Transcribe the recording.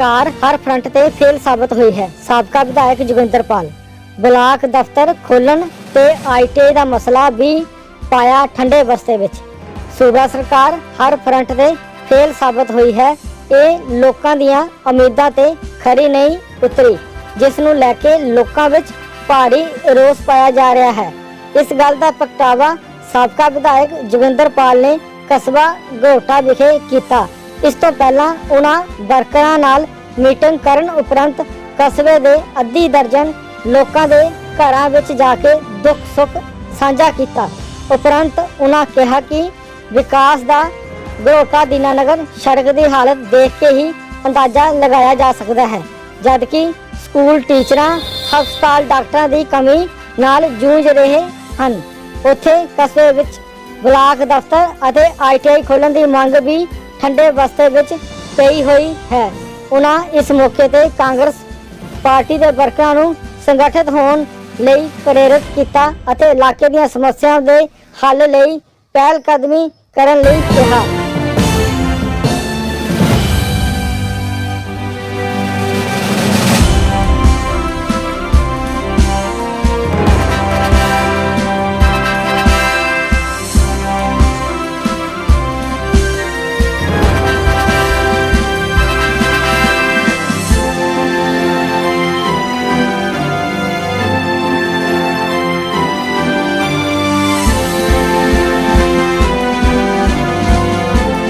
ਸਰਕਾਰ ਹਰ ਫਰੰਟ ਤੇ ਫੇਲ ਸਾਬਤ ਹੋਈ ਹੈ। ਸਾਬਕਾ ਵਿਧਾਇਕ ਜੋਗਿੰਦਰਪਾਲ ਬਲਾਕ ਦਫ਼ਤਰ ਖੋਲਣ ਤੇ ਆਈਟੀ ਦਾ ਮਸਲਾ ਵੀ ਪਾਇਆ ਠੰਡੇ ਬਸਤੇ ਵਿੱਚ। ਸੂਬਾ ਸਰਕਾਰ ਹਰ ਫਰੰਟ ਤੇ ਫੇਲ ਸਾਬਤ ਹੋਈ ਹੈ। ਇਹ ਲੋਕਾਂ ਦੀਆਂ ਉਮੀਦਾਂ ਤੇ ਖਰੀ ਨਹੀਂ ਉਤਰੀ, ਜਿਸ ਨੂੰ ਲੈ ਕੇ ਲੋਕਾਂ ਵਿੱਚ ਭਾਰੀ ਰੋਸ ਪਾਇਆ ਜਾ ਰਿਹਾ ਹੈ। ਇਸ ਗੱਲ ਦਾ ਪ੍ਰਗਟਾਵਾ ਸਾਬਕਾ ਵਿਧਾਇਕ ਜੋਗਿੰਦਰਪਾਲ ਨੇ ਕਸਬਾ ਗੋਟਾ ਵਿਖੇ ਕੀਤਾ। ਇਸ ਤੋਂ ਪਹਿਲਾਂ ਉਹਨਾਂ ਵਰਕਰਾਂ ਨਾਲ ਮੀਟਿੰਗ ਕਰਨ ਉਪਰੰਤ ਕਸਬੇ ਦੇ ਅੱਧੀ ਦਰਜਨ ਲੋਕਾਂ ਦੇ ਘਰਾਂ ਵਿੱਚ ਜਾ ਕੇ ਦੁੱਖ ਸੁੱਖ ਸਾਂਝਾ ਕੀਤਾ। ਉਪਰੰਤ ਉਹਨਾਂ ਕਿਹਾ ਕਿ ਵਿਕਾਸ ਦਾ ਗੋਟਾ ਦੀਨਾਨਗਰ ਸੜਕ ਦੀ ਹਾਲਤ ਦੇਖ ਕੇ ਹੀ ਅੰਦਾਜ਼ਾ ਲਗਾਇਆ ਜਾ ਸਕਦਾ ਹੈ, ਜਦਕਿ ਸਕੂਲ ਟੀਚਰਾਂ, ਹਸਪਤਾਲ ਡਾਕਟਰਾਂ ਦੀ ਕਮੀ ਨਾਲ ਜੂਝ ਰਹੇ ਹਨ। ਉੱਥੇ ਕਸਬੇ ਵਿੱਚ ਬਲਾਕ ਦਫ਼ਤਰ ਅਤੇ ਆਈਟੀਆਈ ਖੋਲਣ ਦੀ ਮੰਗ ਵੀ ਠੰਡੇ ਬਸਤੇ ਵਿੱਚ ਪਈ ਹੋਈ ਹੈ। ਉਹਨਾਂ ਇਸ ਮੌਕੇ ਤੇ ਕਾਂਗਰਸ ਪਾਰਟੀ ਦੇ ਵਰਕਰਾਂ ਨੂੰ ਸੰਗਠਿਤ ਹੋਣ ਲਈ ਪ੍ਰੇਰਿਤ ਕੀਤਾ ਅਤੇ ਇਲਾਕੇ ਦੀਆਂ ਸਮੱਸਿਆਵਾਂ ਦੇ ਹੱਲ ਲਈ ਪਹਿਲ ਕਦਮੀ ਕਰਨ ਲਈ ਕਿਹਾ।